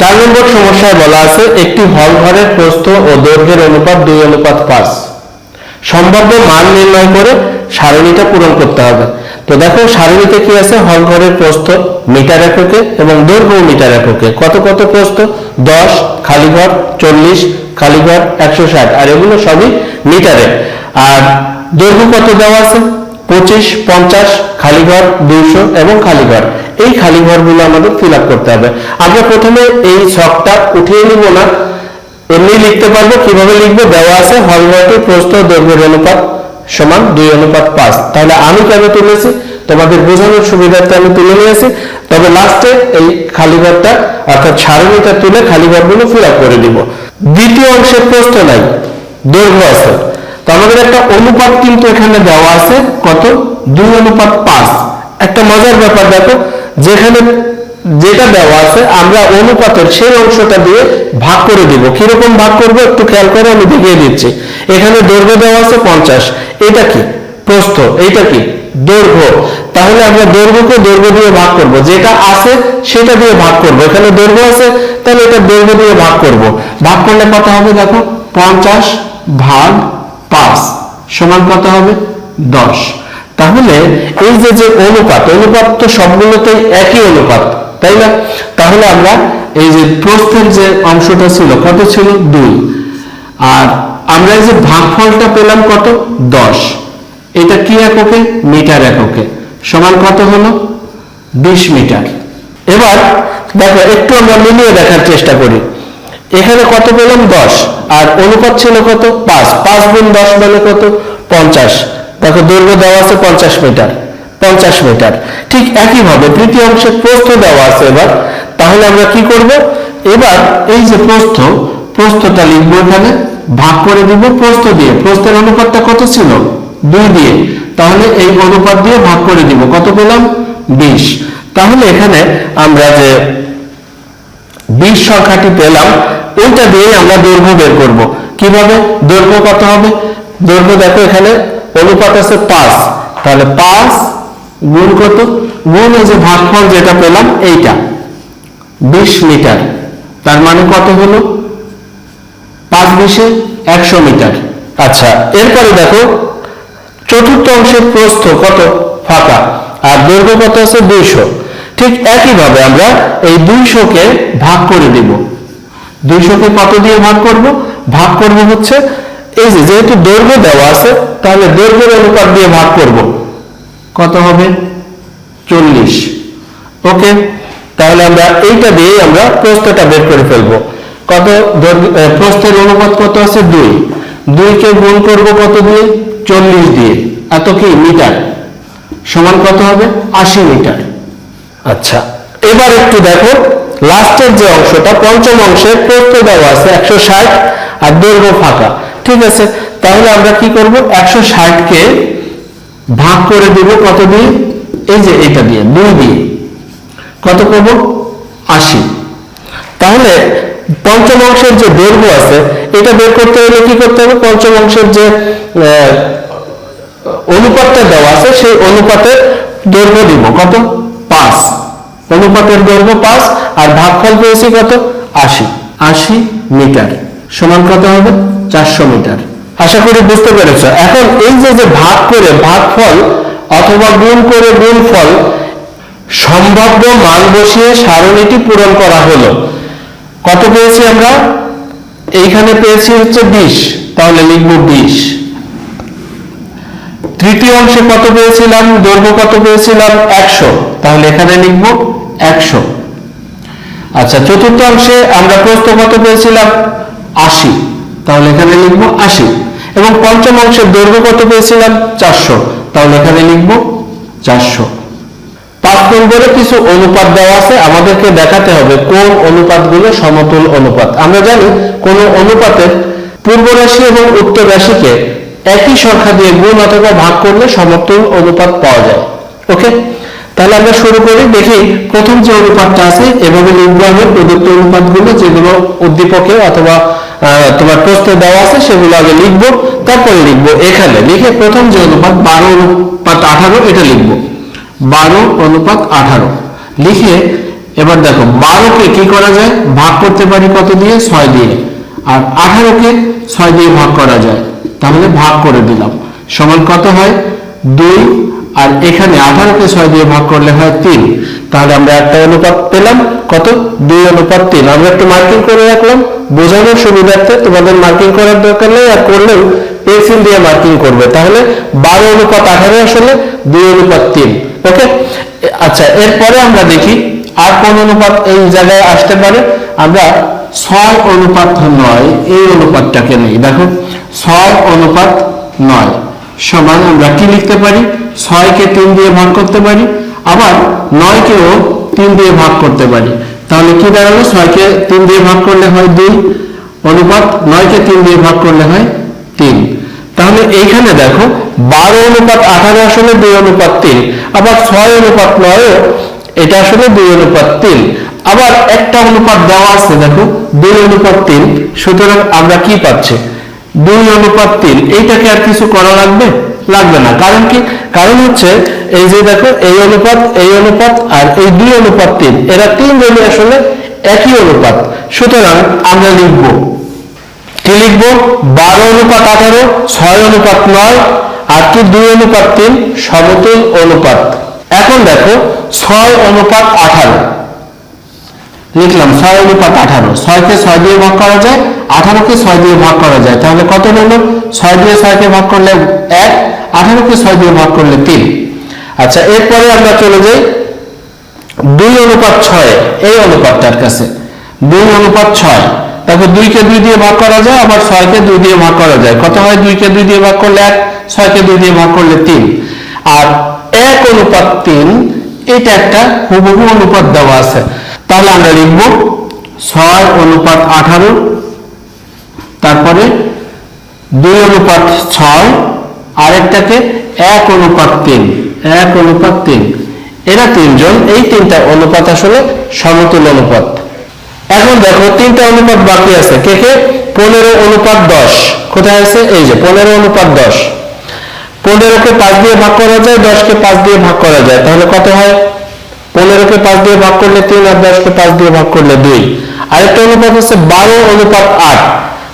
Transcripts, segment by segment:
চার নম্বর সমস্যায় বলা আছে, একটি হল ঘরের প্রস্থ ও দৈর্ঘ্যের অনুপাত দুই অনুপাত পাঁচ। সম্ভাব্য মান নির্ণয় করে সারণীটা পূরণ করতে হবে। তো দেখো, সারণীতে কি আছে? হল ঘরের প্রস্থ মিটার এককে এবং দৈর্ঘ্য মিটার এককে। কত কত প্রস্থ? দশ খালি ঘর চল্লিশ খালি ঘর একশো ষাট। আর এগুলো সবই মিটারে। আর দৈর্ঘ্য কত দেওয়া আছে? পঁচিশ, পঞ্চাশ খালি ঘর দুইশো এবং খালি ঘর এই খালি ঘরগুলো আমাদের ফিল করতে হবে। আমরা প্রথমে এই ছকটা উঠিয়ে নিব না। এমনি লিখতে পারব, কীভাবে লিখব? দেওয়া আছে হলঘরটির প্রস্থ, দৈর্ঘ্যের অনুপাত সমান দুই, অনুপাত পাঁচ। তাহলে আমি কেন তুলেছি? তোমাদের বোঝানোর সুবিধার্থে আমি তুলে নিয়েছি। তবে লাস্টে এই খালি ঘরটা, অর্থাৎ সারণীটা তুলে খালি ঘরগুলো ফিল করে দিব। দ্বিতীয় অংশের প্রস্থ নাই, দৈর্ঘ্য আছে। তো আমাদের একটা অনুপাত কিন্তু এখানে দেওয়া আছে, কত? দুই, অনুপাত পাঁচ। একটা মজার ব্যাপার দেখো যেখানে যেটা দেওয়া আছে, আমরা অনুপাতের সেই অংশটা দিয়ে ভাগ করে দিব। কীরকম ভাগ করব একটু খেয়াল করে, আমি দেখিয়ে দিচ্ছি। এখানে দৈর্ঘ্য দেওয়া আছে পঞ্চাশ। এটা কি? প্রস্থ। এইটা কি? দৈর্ঘ্য। তাহলে আমরা দৈর্ঘ্যকে দৈর্ঘ্য দিয়ে ভাগ করব। যেটা আছে, সেটা দিয়ে ভাগ করব। এখানে দৈর্ঘ্য আছে, তাহলে এটা দৈর্ঘ্য দিয়ে ভাগ করব। ভাগ করলে কত হবে দেখো? পঞ্চাশ ভাগ পাঁচ সমান কত হবে? দশ। তাহলে এই যে যে অনুপাত অনুপাত তো সবগুলোতেই একই অনুপাত, তাই না? তাহলে আমরা এই যে প্রস্থের যে অংশটা ছিল, কত ছিল? দুই। আর আমরা এই যে ভাগফলটা পেলাম কত? দশ। এটা কি এককে? মিটার এককে। সমান কত হলো? বিশ মিটার। এবার দেখো, একটু আমরা মিলিয়ে দেখার চেষ্টা করি। এখানে কত পেলাম? দশ। আর অনুপাত ছিল কত? পাঁচ। পাঁচ গুণ দশ মানে কত? পঞ্চাশ। দেখো দৈর্ঘ্য দেওয়া আছে পঞ্চাশ মিটার পঞ্চাশ মিটার। ঠিক একইভাবে তৃতীয় অংশের প্রস্থ দেওয়া আছে এবার। তাহলে আমরা কি করব? এবার এই যে প্রস্থ, প্রস্থটা লিখব এখানে, ভাগ করে দিব প্রস্থ দিয়ে। প্রস্থের অনুপাতটা কত ছিল? দুই দিয়ে। তাহলে এই অনুপাত দিয়ে ভাগ করে দিব। কত পেলাম? বিশ। তাহলে এখানে আমরা যে বিশ সংখ্যাটি পেলাম, ওইটা দিয়ে আমরা দৈর্ঘ্য বের করব। কীভাবে? দৈর্ঘ্য কত হবে? দৈর্ঘ্য দেখো এখানে অনুপাত আছে পাঁচ। তাহলে পাঁচ গুণ কত? গুণ এই যে ভাগফল যেটা পেলাম, এইটা। বিশ মিটার। তার মানে কত হলো? পাঁচ বিশে একশো মিটার। আচ্ছা এরপরে দেখো, চতুর্থ অংশের প্রস্থ কত? ফাঁকা। আর দৈর্ঘ্য কত আছে? দুইশো। ঠিক একইভাবে আমরা এই দুইশোকে ভাগ করে দিব। দুইশোকে কত দিয়ে ভাগ করব? ভাগ করব হচ্ছে এই যে যেহেতু দৈর্ঘ্য দেওয়া আছে, তাহলে দৈর্ঘ্যের অনুপাত দিয়ে ভাগ করব। কত হবে? চল্লিশ। ওকে? তাহলে আমরা এইটা দিয়ে আমরা প্রস্থটা বের করে ফেলব। কত প্রস্থের অনুপাত কত আছে? দুই। দুইকে গুণ করব কত দিয়ে? চল্লিশ দিয়ে। এত কি? মিটার। সমান কত হবে? আশি মিটার। আচ্ছা এবার একটু দেখো, লাস্টের যে অংশটা, পঞ্চম অংশে প্রস্থ দেওয়া আছে একশো ষাট আর দৈর্ঘ্য ফাঁকা। ঠিক আছে, তাহলে আমরা কি করব? একশো ষাটকে ভাগ করে দিব কত দিয়ে? এই যে এটা দিয়ে, দুই দিয়ে। কত করব? আশি। তাহলে পঞ্চম অংশের যে দৈর্ঘ্য আছে, এটা বের করতে হলে কি করতে হবে? পঞ্চম অংশের যে অনুপাতটা দেওয়া আছে, সেই অনুপাতের দৈর্ঘ্য দিব। কত? পাঁচ। অনুপাতের দৈর্ঘ্য পাঁচ, আর ভাগফল পেয়েছি কত? আশি। আশি মিটার। সমান কত হবে? চারশো মিটার। আশা করি বুঝতে পেরেছ। এখন এই যে যে ভাগ করে ভাগফল অথবা গুণ করে গুণফল, সম্ভাব্য মান বসিয়ে সারণীটি পূরণ করা হলো। কত পেয়েছি আমরা? এইখানে পেয়েছি হচ্ছে বিশ, তাহলে লিখব বিশ। তৃতীয় অংশে কত পেয়েছিলাম? দৈর্ঘ্য কত পেয়েছিলাম? একশো। তাহলে এখানে লিখব একশো। আচ্ছা চতুর্থ অংশে আমরা প্রস্থ কত পেয়েছিলাম? আশি। তাহলে এখানে লিখব আশি। এবং পঞ্চম অংশের দৈর্ঘ্য কত পেয়েছিলাম? চারশো। তাহলে এখানে লিখব চারশো। পাঁচ নম্বরে কিছু অনুপাত দেওয়া আছে, আমাদেরকে দেখাতে হবে কোন অনুপাতগুলো সমতুল অনুপাত। আমরা জানি কোন অনুপাতের পূর্ব রাশি এবং উত্তর রাশিকে একই সংখ্যা দিয়ে গুণ অথবা ভাগ করলে সমতুল অনুপাত পাওয়া যায়। ওকে? তাহলে আমরা শুরু করি, দেখি প্রথম যে অনুপাতটা আছে, এভাবে লিখব আমি প্রদত্ত অনুপাতগুলো যেগুলো উদ্দীপকে অথবা তোমার প্রশ্নে দেওয়া আছে, সেগুলো আগে লিখব, তারপরে লিখব। এখানে লিখে প্রথম যে অনুপাত বারো অনুপাত আঠারো, এটা লিখব। বারো অনুপাত আঠারো। লিখে এবার দেখো, বারোকে কি করা যায়? ভাগ করতে পারি কত দিয়ে? ছয় দিয়ে। আর আঠারোকে ছয় দিয়ে ভাগ করা যায়। তাহলে ভাগ করে দিলাম। সমান কত হয়? দুই আর এখানে আঠারোকে ছয় দিয়ে ভাগ করলে হয় তিন। তাহলে আমরা একটা অনুপাত পেলাম। কত? দুই অনুপাত তিন। আমরা একটু মার্কিং করে রাখলাম। বোঝানোর সুবিধার্থে তোমাদের মার্কিং করার দরকার নেই আর করলেও পেন্সিল দিয়ে মার্কিং করবে। তাহলে বারো অনুপাত আঠারো আসলে দুই অনুপাত তিন। ওকে আচ্ছা এরপরে আমরা দেখি আর কোন অনুপাত এই জায়গায় আসতে পারে। আমরা ছয় অনুপাত নয়, এই অনুপাতটাকে নেই। দেখো, ছয় অনুপাত নয়। সমান আমরা কি লিখতে পারি? ছয়কে তিন দিয়ে ভাগ করতে পারি। আবার নয়কেও তিন দিয়ে ভাগ করতে পারি। তাহলে কি দাঁড়াল? ছয়কে তিন দিয়ে ভাগ করলে হয় দুই। অনুপাত নয়কে তিন দিয়ে ভাগ করলে হয় তিন। তাহলে এইখানে দেখো, বারো অনুপাত আঠারো আসলে দুই অনুপাত তিন। আবার ছয় অনুপাত নয়ও, এটা আসলে দুই অনুপাত তিন। আবার একটা অনুপাত দেওয়া আছে, দেখো, দুই অনুপাত তিন। সুতরাং আমরা কি পাচ্ছি? দুই অনুপাত তিন। এইটাকে আর কিছু করা লাগবে? লাগবে না। কারণ কি? কারণ হচ্ছে, এই যে দেখো, এই অনুপাত এই অনুপাত আর এই দুই অনুপাত তিন। এরা তিন জনই আসলে একই অনুপাত। সুতরাং আমরা লিখব, কি লিখব? বারো অনুপাত আঠারো, ছয় অনুপাত নয়, আর কি দুই অনুপাত তিন? সমতুল অনুপাত। এখন দেখো, ছয় অনুপাত আঠারো। লিখলাম, ছয় অনুপাত আঠারো। ছয়কে ছয় দিয়ে ভাগ করা যায়, আঠারোকে ছয় দিয়ে ভাগ করা যায়। তাহলে কত হলো? ছয় দিয়ে ছয়কে ভাগ করলে এক, আঠারোকে ছয় দিয়ে ভাগ করলে তিন। আচ্ছা এরপরে আমরা চলে যাই দুই অনুপাত ছয়, এই অনুপাতটার কাছে। দুই অনুপাত ছয় দেখো দুইকে দুই দিয়ে ভাগ করা যায়, আবার ছয়কে দুই দিয়ে ভাগ করা যায়। কত হয়? দুইকে দুই দিয়ে ভাগ করলে এক, ছয়কে দুই দিয়ে ভাগ করলে তিন। আর এক অনুপাত তিন, এটা একটা হুবহু অনুপাত দেওয়া আছে। তাহলে আমরা লিখব ছয় অনুপাত আঠারো, তারপরে দুই অনুপাত ছয়, আরেকটাকে এক অনুপাত তিন, এক অনুপাত তিন। এরা তিনজন, এই তিনটা অনুপাত আসলে সমতুল অনুপাত। এখন দেখো, তিনটা অনুপাত বাকি আছে। কে কে? পনেরো অনুপাত দশ। কোথায় আছে? এই যে, পনেরো অনুপাত দশ। পনেরোকে পাঁচ দিয়ে ভাগ করা যায়, দশকে পাঁচ দিয়ে ভাগ করা যায়। তাহলে কত হয়? পনেরোকে পাঁচ দিয়ে ভাগ করলে তিন আর দশকে পাঁচ দিয়ে ভাগ করলে দুই। আরেকটা অনুপাত হচ্ছে বারো অনুপাত আট।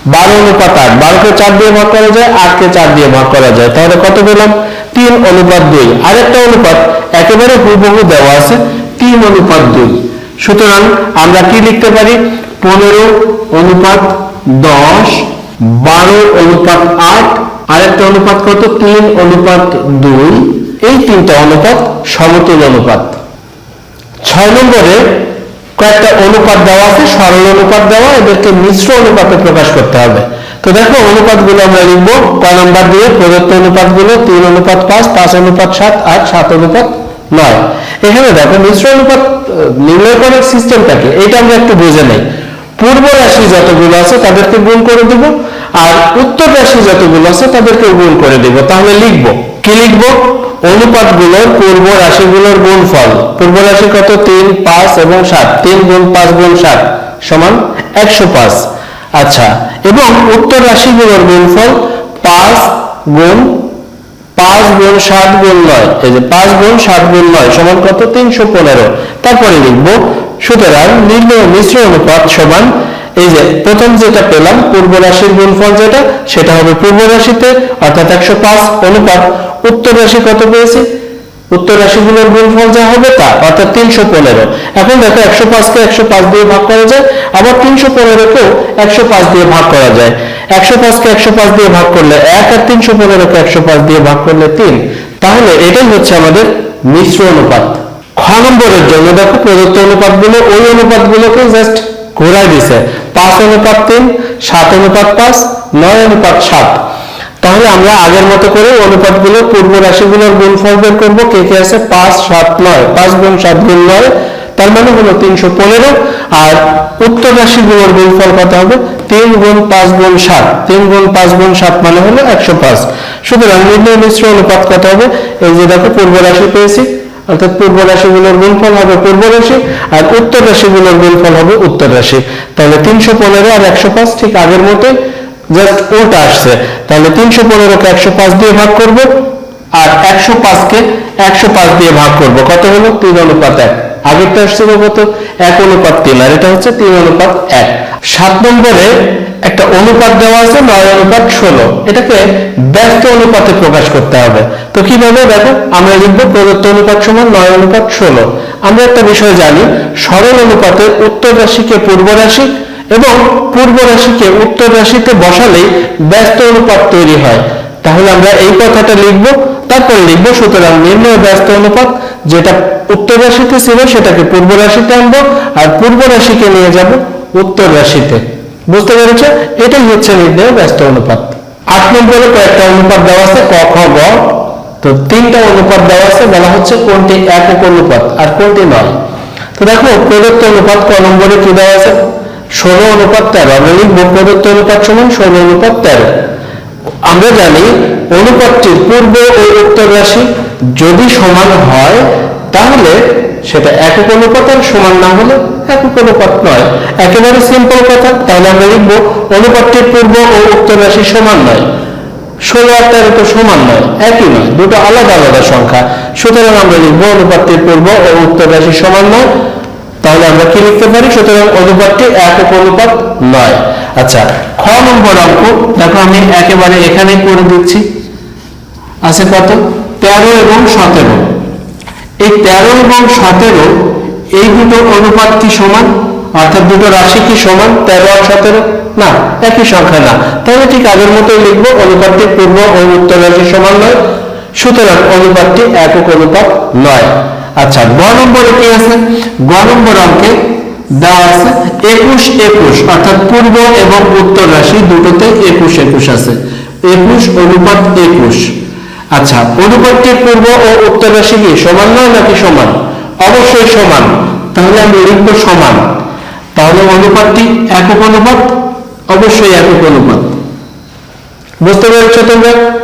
বারো অনুপাত আট। বারোকে চার দিয়ে ভাগ করা যায়, আটকে চার দিয়ে ভাগ করা যায়। তাহলে কত পেলাম? তিন অনুপাত দুই। আরেকটা অনুপাত একেবারে হুবহু দেওয়া আছে, তিন অনুপাত দুই। সুতরাং আমরা কি লিখতে পারি? পনেরো অনুপাত দশ, বারো অনুপাত আট, আরেকটা অনুপাত কত? তিন অনুপাত দুই। এই তিনটা অনুপাত সমতুল অনুপাত। ছয় নম্বরে কয়েকটা অনুপাত দেওয়া আছে, সরল অনুপাত দেওয়া, এদেরকে মিশ্র অনুপাতে প্রকাশ করতে হবে। তো দেখো, অনুপাতগুলো আমরা লিখব, ক নম্বর দিয়ে প্রদত্ত অনুপাতগুলো, তিন অনুপাত পাঁচ পাঁচ অনুপাত সাত আর সাত অনুপাত নয়। এখানে দেখো, মিশ্র অনুপাত নির্ণয় করার সিস্টেমটাকে এটা আমরা একটু বুঝে নেই। পূর্ব রাশি যতগুলো আছে, তাদেরকে গুণ করে দিব, আর উত্তর রাশি যতগুলো আছে তাদেরকে গুণ করে দিব। তাহলে লিখব কি লিখব? অনুপাতগুলোর পূর্ব রাশিগুলোর গুণফল। পূর্ব রাশি কত? তিন, পাঁচ এবং সাত। তিন গুণ পাঁচ গুণ সাত সমান একশো পাঁচ। আচ্ছা এবং উত্তর রাশিগুলোর গুণফল পাঁচ গুণ পাঁচ গুণ সাত গুণ নয়। এই যে পাঁচ গুণ সাত গুণ নয় সমান কত? তিনশো পনেরো। তারপরে লিখব, সুতরাং নির্ণয় মিশ্র অনুপাত সমান, এই যে প্রথম যেটা পেলাম, পূর্ব রাশির গুণফল যেটা, সেটা হবে পূর্ব রাশিতে, অর্থাৎ একশো পাঁচ অনুপাত। উত্তর রাশি কত পেয়েছি? উত্তর রাশিগুলোর গুণফল যা হবে তা, অর্থাৎ তিনশো পনেরো। এখন দেখো একশো পাঁচকে একশো পাঁচ দিয়ে ভাগ করা যায়, আবার তিনশো পনেরোকেও একশো পাঁচ দিয়ে ভাগ করা যায়। একশো পাঁচকে একশো পাঁচ দিয়ে ভাগ করলে এক আর তিনশো পনেরোকে একশো পাঁচ দিয়ে ভাগ করলে তিন। তাহলে এটাই হচ্ছে আমাদের মিশ্র অনুপাত। খ নম্বরের জন্য দেখো প্রদত্ত অনুপাতগুলো, ওই অনুপাতগুলোকে জাস্ট ঘোরাই দিছে। পাঁচ অনুপাত তিন, সাত অনুপাত পাঁচ, নয় অনুপাত সাত। তাহলে আমরা আগের মতো করে অনুপাতগুলো পূর্ব রাশিগুলোর গুণফল বের করব। কে কে আছে? পাঁচ, সাত, নয়। পাঁচ গুণ সাত গুণ নয়। তার মানে হলো তিনশো পনেরো। আর উত্তর রাশিগুলোর গুণফল কত হবে? তিন গুণ পাঁচ গুণ সাত। তিন গুণ পাঁচ গুণ সাত মানে হলো একশো পাঁচ। সুতরাং নির্ণয় মিশ্র অনুপাত কত হবে? এই যে দেখো, পূর্ব রাশি পেয়েছি। অর্থাৎ পূর্ব রাশিগুলোর গুণফল হবে পূর্ব রাশি, আর উত্তর রাশিগুলোর গুণফল হবে উত্তর রাশি। তাহলে তিনশো পনেরো আর একশো পাঁচ ঠিক আগের মতোই। জাস্ট উল্টা আসছে। তাহলে তিনশো পনেরোকে একশো পাঁচ দিয়ে ভাগ করব আর একশো পাঁচকে একশো পাঁচ দিয়ে ভাগ করব। কত হলো? তিন অনুপাত এক। আগেরটা আসছিল কত? এক অনুপাত তিন। আর এটা হচ্ছে তিন অনুপাত এক। সাত নম্বরে একটা অনুপাত দেওয়া আছে, নয় অনুপাত ষোলো। এটাকে ব্যস্ত অনুপাতে প্রকাশ করতে হবে। তো কীভাবে? দেখো, আমরা লিখব প্রদত্ত অনুপাত সমান নয় অনুপাত ষোলো। আমরা একটা বিষয় জানি, সরল অনুপাতে উত্তর রাশিকে পূর্ব রাশি এবং পূর্ব রাশিকে উত্তর রাশিতে বসালেই ব্যস্ত অনুপাত তৈরি হয়। তাহলে আমরা এই কথাটা লিখব, তারপর লিখব, সুতরাং নির্ণয় ব্যস্ত অনুপাত যেটা উত্তর রাশিতে ছিল সেটাকে পূর্ব রাশিতে আনব, আর পূর্ব রাশিকে নিয়ে যাব উত্তর রাশিতে। বুঝতে পেরেছ? এটাই হচ্ছে নির্ণয় ব্যস্ত অনুপাত। আট নম্বরে কয়েকটা অনুপাত দেওয়া আছে, ক, খ, গ। তো তিনটা অনুপাত দেওয়া আছে, বলা হচ্ছে কোনটি একক অনুপাত আর কোনটি নয় তো দেখো, প্রদত্ত অনুপাত ক নম্বরে কি দেওয়া আছে? ষোলো অনুপাত তেরো। আমরা লিখব প্রদত্ত অনুপাত সমান ষোলো অনুপাত তেরো। আমরা জানি অনুপাতটির পূর্ব ও উত্তর রাশি যদি সমান হয়, তাহলে সেটা একক অনুপাত আর সমান না হলে একক অনুপাত নয়। একেবারে সিম্পল কথা, তাহলে আমরা লিখব অনুপাতটির পূর্ব ও উত্তর রাশি সমান নয়। ষোলো আর তেরো তো সমান নয়, একই নয়, দুটো আলাদা আলাদা সংখ্যা। সুতরাং আমরা লিখব অনুপাতটির পূর্ব ও উত্তর রাশি সমান নয়। তাহলে আমরা কি লিখতে পারি? সুতরাং অনুপাতটি একক অনুপাত নয়। আচ্ছা খ নম্বর অঙ্ক, দেখো আমি একেবারে এখানে করে দিচ্ছি। আছে কত? তেরো এবং সতেরো। এই তেরো এবং সতেরো, এই দুটো অনুপাত কি সমান? অর্থাৎ দুটো রাশি কি সমান? তেরো আর সতেরো? না, একই সংখ্যা না। তাহলে ঠিক আগের মতোই লিখব, অনুপাতটি পূর্ব ও উত্তর রাশি সমান নয়। সুতরাং অনুপাতটি একক অনুপাত নয়। আচ্ছা গ নম্বরে কি আছে? গ নম্বর অঙ্কে আছে একুশ একুশ, অর্থাৎ পূর্ব এবং উত্তর রাশি দুটোতে একুশ একুশ আছে। একুশ অনুপাত একুশ। আচ্ছা অনুপাতটির পূর্ব ও উত্তর রাশি কি সমান নয় নাকি সমান? অবশ্যই সমান। তাহলে আমি লিখব সমান। তাহলে অনুপাতটি একক অনুপাত? অবশ্যই একক অনুপাত। বুঝতে পেরেছ তোমরা?